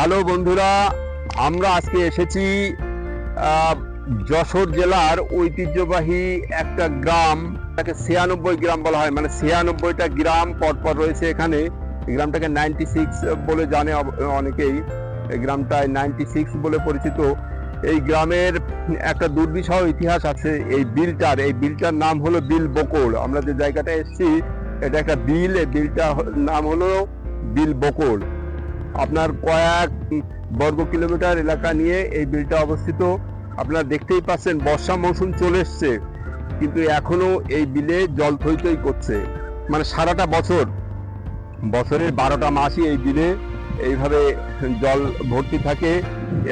Hello বন্ধুরা, আমরা আজকে এসেছি যশোর জেলার ঐতিহ্যবাহী একটা গ্রাম তাকে ছিয়ানব্বই গ্রাম বলা হয়। মানে ছিয়ানব্বইটা গ্রাম পরপর রয়েছে এখানে। এই গ্রামটাকে নাইনটি সিক্স বলে জানে অনেকেই। এই গ্রামটায় নাইনটি সিক্স বলে পরিচিত। এই গ্রামের একটা দুর্বিষহ ইতিহাস আছে, এই বিলটার। এই বিলটার নাম হলো বিল বকোল। আমরা যে জায়গাটা এসেছি, এটা একটা বিল। এই বিলটা নাম হলো বিল বকোল। আপনার কয়েক বর্গ কিলোমিটার এলাকা নিয়ে এই বিলটা অবস্থিত। আপনারা দেখতেই পাচ্ছেন, বর্ষা মৌসুম চলে এসছে, কিন্তু এখনও এই বিলে জল থই থই করছে। মানে সারাটা বছর, বছরের বারোটা মাসই এই বিলে এইভাবে জল ভর্তি থাকে।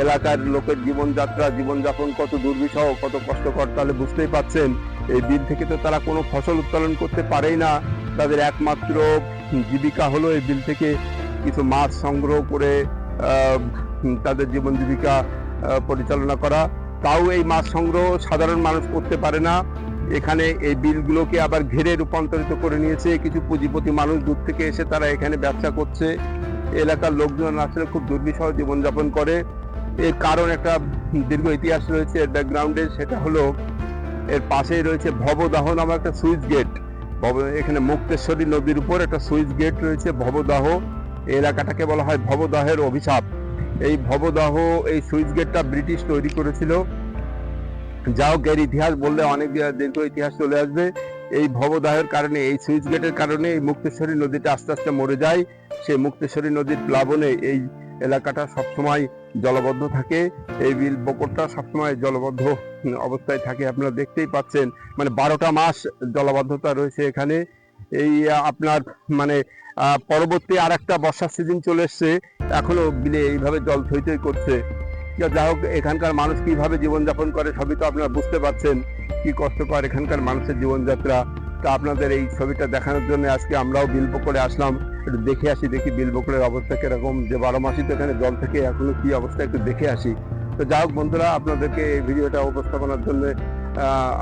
এলাকার লোকের জীবনযাত্রা, জীবনযাপন কত দুর্বিষহ, কত কষ্টকর, তাহলে বুঝতেই পাচ্ছেন, এই বিল থেকে তো তারা কোনো ফসল উৎপাদন করতে পারেই না। তাদের একমাত্র জীবিকা হলো এই বিল থেকে কিছু মাছ সংগ্রহ করে তাদের জীবন জীবিকা পরিচালনা করা। তাও এই মাছ সংগ্রহ সাধারণ মানুষ করতে পারে না। এখানে এই বিলগুলোকে আবার ঘেরে রূপান্তরিত করে নিয়েছে। কিছু পুঁজিপতি মানুষ দূর থেকে এসে তারা এখানে ব্যবসা করছে। এলাকার লোকজন আসলে খুব দুর্বিষহ জীবনযাপন করে। এর কারণ একটা দীর্ঘ ইতিহাস রয়েছে এর ব্যাকগ্রাউন্ডে সেটা হলো এর পাশেই রয়েছে ভবদাহ নামে একটা সুইচ গেট। এখানে মুক্তেশ্বরী নদীর উপর একটা সুইচ গেট রয়েছে ভবদাহ। এলাকাটাকে বলা হয় ভবদাহের অভিশাপ। এই ভবদাহ, এই সুইচ গেটটা ব্রিটিশ তৈরি করেছিল। যা হোক, এর ইতিহাস বললে অনেক দীর্ঘ ইতিহাস চলে আসবে। এই ভবদাহের কারণে, এই সুইচ গেটের কারণে এই মুক্তেশ্বরী নদীটা আস্তে আস্তে মরে যায়। সেই মুক্তেশ্বরী নদীর প্লাবনে এই এলাকাটা সবসময় জলবদ্ধ থাকে। এই বিল বকরটা সবসময় জলবদ্ধ অবস্থায় থাকে, আপনারা দেখতেই পাচ্ছেন। মানে বারোটা মাস জলবদ্ধতা রয়েছে এখানে। এই আপনার মানে পরবর্তী আর একটা বর্ষার সিজন চলে এসছে। এখনও বিলে এইভাবে জল থই থই করছে। যা যা হোক, এখানকার মানুষ কীভাবে জীবনযাপন করে সবই তো আপনারা বুঝতে পারছেন। কি কষ্টকর এখানকার মানুষের জীবনযাত্রা। তা আপনাদের এই ছবিটা দেখানোর জন্য আজকে আমরাও বিলবকরে আসলাম। একটু দেখে আসি, দেখি বিলবকরের অবস্থা কীরকম। যে বারো মাসই তো এখানে জল থেকে, এখনও কি অবস্থা একটু দেখে আসি। তো যা হোক, বন্ধুরা, আপনাদেরকে এই ভিডিওটা উপস্থাপনার জন্য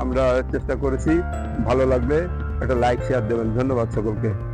আমরা চেষ্টা করেছি। ভালো লাগবে। একটা লাইক শেয়ার দেবেন। ধন্যবাদ সকলকে।